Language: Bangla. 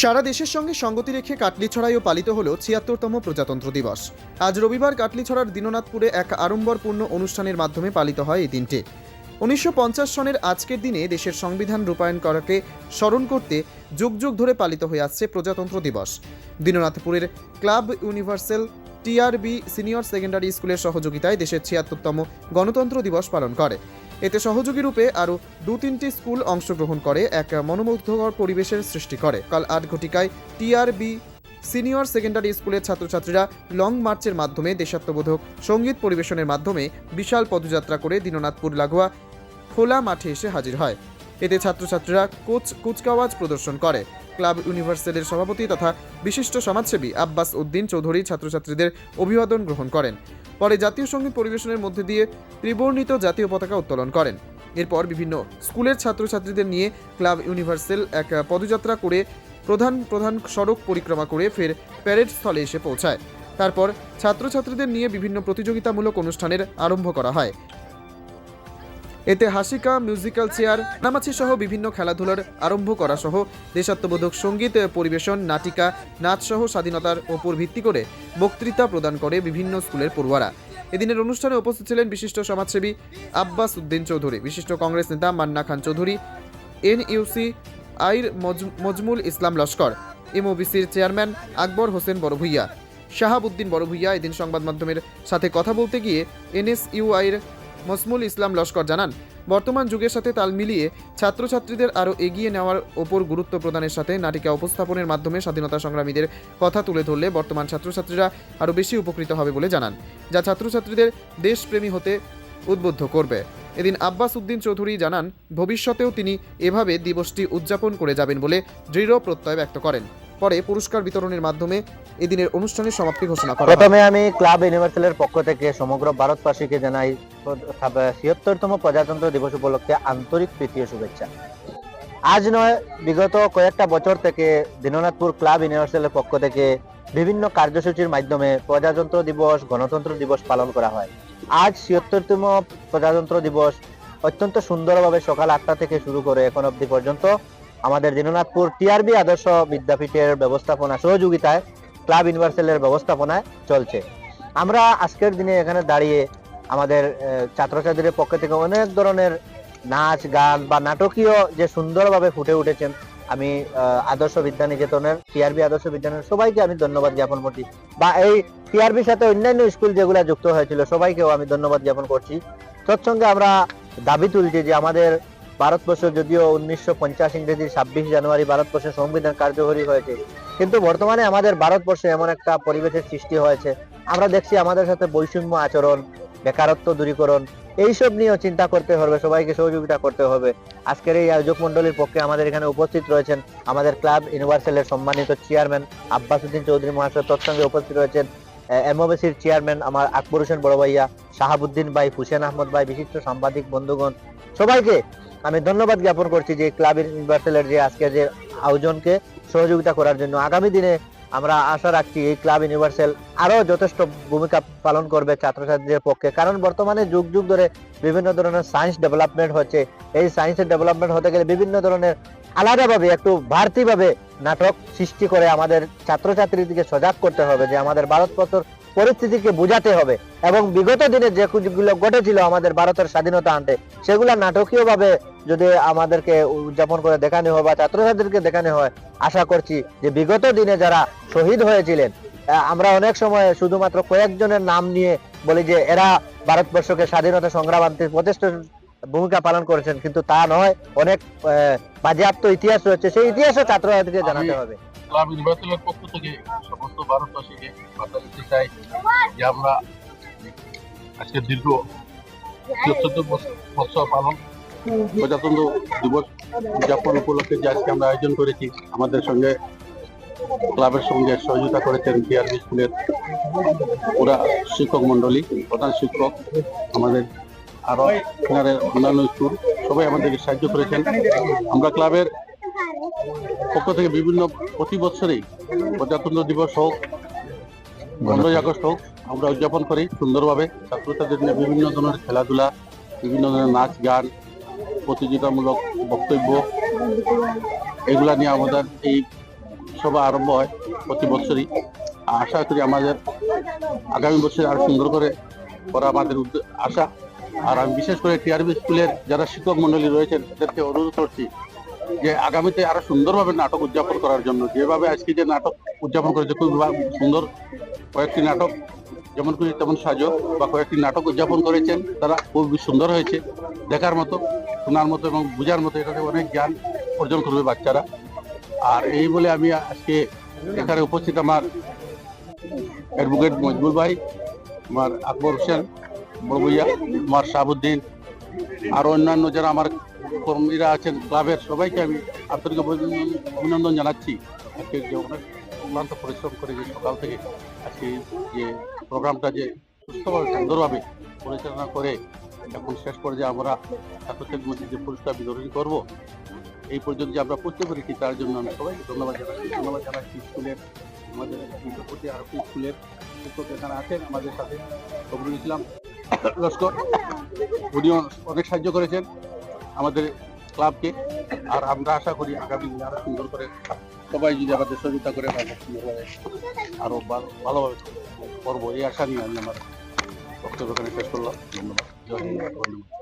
সারা দেশের সঙ্গে সঙ্গতি রেখে কাটলিছড়ায়ও পালিত হল ছিয়াত্তরতম প্রজাতন্ত্র দিবস। আজ রবিবার কাটলিছড়ার দীননাথপুরে এক আড়ম্বরপূর্ণ অনুষ্ঠানের মাধ্যমে পালিত হয় এই দিনটি। উনিশশো পঞ্চাশ সনের আজকের দিনে দেশের সংবিধান রূপায়ণ করাকে স্মরণ করতে যুগ যুগ ধরে পালিত হয়ে আসছে প্রজাতন্ত্র দিবস। দীননাথপুরের club universal TRB senior secondary স্কুলের সহযোগিতায় দেশের ছিয়াত্তরতম গণতন্ত্র দিবস পালন করে। এতে সহযোগী রূপে আরও দু তিনটি স্কুল অংশগ্রহণ করে এক মনোমুগ্ধকর পরিবেশের সৃষ্টি করে। কাল আট ঘটিকায় টিআরবি সিনিয়র সেকেন্ডারি স্কুলের ছাত্রছাত্রীরা লং মার্চের মাধ্যমে দেশাত্মবোধক সংগীত পরিবেশনের মাধ্যমে বিশাল পদযাত্রা করে দীননাথপুর লাগোয়া খোলা মাঠে এসে হাজির হয়। এতে ছাত্রছাত্রীরা কোচ কুচকাওয়াজ প্রদর্শন করে। ক্লাব ইউনিভার্সালের সভাপতি তথা বিশিষ্ট সমাজসেবী আব্বাস উদ্দিন চৌধুরী ছাত্রছাত্রীদের অভিবাদন গ্রহণ করেন। পরে জাতীয় সংগীত পরিবেশনের মধ্যে দিয়ে ত্রিবর্ণিত জাতীয় পতাকা উত্তোলন করেন। এরপর বিভিন্ন স্কুলের ছাত্রছাত্রীদের নিয়ে ক্লাব ইউনিভার্সাল এক পদযাত্রা করে প্রধান প্রধান সড়ক পরিক্রমা করে ফের প্যারেড স্থলে এসে পৌঁছায়। তারপর ছাত্রছাত্রীদের নিয়ে বিভিন্ন প্রতিযোগিতামূলক অনুষ্ঠানের আরম্ভ করা হয়। এতে হাসিকা মিউজিক্যাল চেয়ার নামাচি সহ বিভিন্ন খেলাধুলার আরম্ভ করা সহ দেশাত্মবোধক সংগীত, পরিবেশন, নাটিকা নাচ সহ স্বাধীনতার ওপর ভিত্তি করে বক্তৃতা প্রদান করে বিভিন্ন স্কুলের পড়ুয়ারা। এদিনের অনুষ্ঠানে উপস্থিত ছিলেন বিশিষ্ট সমাজসেবী আব্বাস উদ্দিন চৌধুরী, বিশিষ্ট কংগ্রেস নেতা মান্না খান চৌধুরী এন এনইউসি আইর মজ- মজমুল ইসলাম লস্কর, এমওবিসির চেয়ারম্যান আকবর হোসেন বড়ভুইয়া, শাহাবুদ্দিন বড়ভুইয়া এদিন সংবাদ মাধ্যমের সাথে কথা বলতে গিয়ে এনএসইউআইর মসমুল ইসলাম লস্কর জানান, বর্তমান যুগের সাথে তাল মিলিয়ে ছাত্রছাত্রীদের আরও এগিয়ে নেওয়ার ওপর গুরুত্ব প্রদানের সাথে নাটিকা উপস্থাপনের মাধ্যমে স্বাধীনতা সংগ্রামীদের কথা তুলে ধরলে বর্তমান ছাত্রছাত্রীরা আরও বেশি উপকৃত হবে বলে জানান, যা ছাত্রছাত্রীদের দেশপ্রেমী হতে উদ্বুদ্ধ করবে। এদিন আব্বাস উদ্দিন চৌধুরী জানান, ভবিষ্যতেও তিনি এভাবে দিবসটি উদযাপন করে যাবেন বলে দৃঢ় প্রত্যয় ব্যক্ত করেন। পরে পুরস্কার বিতরণের মাধ্যমে এদিনের অনুষ্ঠানের সমাপ্তি ঘোষণা করা প্রথমে আমি ক্লাব ইউনিভার্সালের পক্ষ থেকে সমগ্র ভারতবাসীকে জানাই ছিয়াত্তরতম প্রজাতন্ত্র দিবস উপলক্ষে আন্তরিক প্রীতীয় শুভেচ্ছা। আজ নয়, বিগত কয়েকটা বছর থেকে দীননাথপুর ক্লাব ইউনিভার্সালের পক্ষ থেকে বিভিন্ন কার্যসূচির মাধ্যমে প্রজাতন্ত্র দিবস, গণতন্ত্র দিবস পালন করা হয়। আজ ছিয়াত্তরতম প্রজাতন্ত্র দিবস অত্যন্ত সুন্দরভাবে সকাল আটটা থেকে শুরু করে এখন অবধি পর্যন্ত আমাদের দীননাথপুর টিআরবি আদর্শ বিদ্যাপীঠের ব্যবস্থাপনা সহযোগিতায়, ক্লাব ইউনিভার্সালের ব্যবস্থাপনায় চলছে। আমরা আজকের দিনে এখানে দাঁড়িয়ে আমাদের ছাত্রছাত্রীদের পক্ষ থেকে অনেক ধরনের নাচ, গান বা নাটকীয় যে সুন্দরভাবে ফুটে উঠেছেন, আমি আদর্শ বিদ্যা নিকেতনের টিআরবি আদর্শ বিদ্যানের সবাইকে আমি ধন্যবাদ জ্ঞাপন করছি। বা এই টিআরবির সাথে অন্যান্য স্কুল যেগুলো যুক্ত হয়েছিল, সবাইকেও আমি ধন্যবাদ জ্ঞাপন করছি। তৎসঙ্গে আমরা দাবি তুলছি যে আমাদের ভারতবর্ষ যদিও উনিশশো পঞ্চাশ ইংরেজির ছাব্বিশ জানুয়ারি ভারতবর্ষের সংবিধান কার্যকরী হয়েছে। কিন্তু বর্তমানে আমাদের ভারতবর্ষে এমন একটা পরিবেশের সৃষ্টি হয়েছে। আমরা দেখছি আমাদের সাথে বৈষম্য আচরণ, বেকারত্ব দূরীকরণ, এইসব নিয়েও চিন্তা করতে হবে, সবাইকে সহযোগিতা করতে হবে। আজকের এই আয়োজক মন্ডলীর পক্ষে আমাদের এখানে উপস্থিত রয়েছেন আমাদের ক্লাব ইউনিভার্সালের সম্মানিত চেয়ারম্যান আব্বাস উদ্দিন চৌধুরী মহাশয়, তৎসঙ্গে উপস্থিত রয়েছেন এমওবিসির চেয়ারম্যান আমার আকবর হোসেন বড় ভাইয়া শাহাবুদ্দিন ভাই, হুসেন আহমদ ভাই, বিশিষ্ট সাংবাদিক, বন্ধুগণ। সবাইকে আমি ধন্যবাদ জ্ঞাপন করছি যে ক্লাব ইউনিভার্সালের যে আজকে যে আয়োজনকে সহযোগিতা করার জন্য। আগামী দিনে আমরা আশা রাখছি এই ক্লাব ইউনিভার্সাল আরও যথেষ্ট ভূমিকা পালন করবে ছাত্রছাত্রীদের পক্ষে। কারণ বর্তমানে যুগ যুগ ধরে বিভিন্ন ধরনের সায়েন্স ডেভেলপমেন্ট হচ্ছে। এই সায়েন্সের ডেভেলপমেন্ট হতে গেলে বিভিন্ন ধরনের আলাদাভাবে, একটু বাড়তিভাবে নাটক সৃষ্টি করে আমাদের ছাত্রছাত্রীদেরকে সজাগ করতে হবে যে আমাদের ভারতবর্ষের পরিস্থিতিকে বোঝাতে হবে। এবং বিগত দিনে যে যেগুলো ঘটেছিল আমাদের ভারতের স্বাধীনতা আনতে, সেগুলো নাটকীয় ভাবে যদি আমাদেরকে উদযাপন করে দেখানো হয় বা ছাত্রছাত্রীদেরকে দেখানো হয়, আশা করছি যে বিগত দিনে যারা শহীদ হয়েছিলেন আমরা অনেক সময় শুধুমাত্র কয়েকজনের নাম নিয়ে বলি যে এরা ভারতবর্ষকে স্বাধীনতা সংগ্রাম আনতে প্রচেষ্ট ভূমিকা পালন করেছেন কিন্তু তা নয় অনেক বাজেয়াপ্ত ইতিহাস রয়েছে সেই ইতিহাসও ছাত্রছাত্রীকে জানাতে হবে। ক্লাব ইউনিভার্সালের পক্ষ থেকে সমস্ত ভারতবাসীকে বার্তা দিতে চাই যে আমরা আজকে দীর্ঘ চতুর্থ বছর পালন প্রজাতন্ত্র দিবস উদযাপন উপলক্ষে যে আজকে আমরা আয়োজন করেছি আমাদের সঙ্গে ক্লাবের সঙ্গে সহযোগিতা করেছেন টিআরবি স্কুলের ওরা শিক্ষক মন্ডলী প্রধান শিক্ষক আমাদের আরও এখানে অন্যান্য স্কুল সবাই আমাদেরকে সাহায্য করেছেন। আমরা ক্লাবের পক্ষ থেকে বিভিন্ন প্রতি বছরই প্রজাতন্ত্র দিবস হোক, পনেরোই আগস্ট হোক, আমরা উদযাপন করি সুন্দরভাবে। ছাত্রছাত্রীদের নিয়ে বিভিন্ন ধরনের খেলাধুলা, বিভিন্ন ধরনের নাচ গান, প্রতিযোগিতামূলক বক্তব্য, এগুলা নিয়ে আমাদের এই সভা আরম্ভ হয় প্রতি বছরই। আশা করি আমাদের আগামী বছর আরও সুন্দর করে করা আমাদের আশা। আর আমি বিশেষ করে টিআরবি স্কুলের যারা শিক্ষক মন্ডলী রয়েছেন, তাদেরকে অনুরোধ করছি যে আগামীতে আরও সুন্দরভাবে নাটক উদযাপন করার জন্য। যেভাবে আজকে যে নাটক উদযাপন করেছে খুব সুন্দর কয়েকটি নাটক, যেমন খুশি তেমন সাজো বা কয়েকটি নাটক উদযাপন করেছেন, তারা খুব সুন্দর হয়েছে। দেখার মতো, শোনার মতো এবং বোঝার মতো এটাতে অনেক জ্ঞান অর্জন করবে বাচ্চারা। আর এই বলে আমি আজকে এখানে উপস্থিত আমার অ্যাডভোকেট মজবুর ভাই, আমার আকবর হোসেন বড়বইয়া আমার শাহাবুদ্দিন, আর অন্যান্য যারা আমার কর্মীরা আছেন, ক্লাবের সবাইকে আমি আন্তরিক অভিনন্দন- জানাচ্ছি। আজকে যে অনেক ক্লান্ত পরিশ্রম করে যে সকাল থেকে আজকে যে প্রোগ্রামটা যে সুস্থভাবে, সুন্দরভাবে পরিচালনা করে এখন শেষ পর্যায়ে আমরা ছাত্রছাত্রীর মধ্যে যে পুরস্কার বিতরণ করব, এই পর্যন্ত যে আমরা পৌঁছতে পেরেছি, তার জন্য আমি সবাইকে ধন্যবাদ জানাচ্ছি। ধন্যবাদ জানাচ্ছি স্কুলের, আমাদের বিদ্যাপতি আরপি স্কুলের শিক্ষক এখানে আছেন, আমাদের সাথে ফখরুল ইসলাম লস্কর উনিও অনেক সাহায্য করেছেন আমাদের ক্লাবকে। আর আমরা আশা করি আগামী দিনে আরও সুন্দর করে সবাই যদি আমাদের সহযোগিতা করে সুন্দরভাবে আরও ভালো- ভালোভাবে করব। এই আশা নিয়ে আমি আমার বক্তব্য শেষ করলাম। ধন্যবাদ। ধন্যবাদ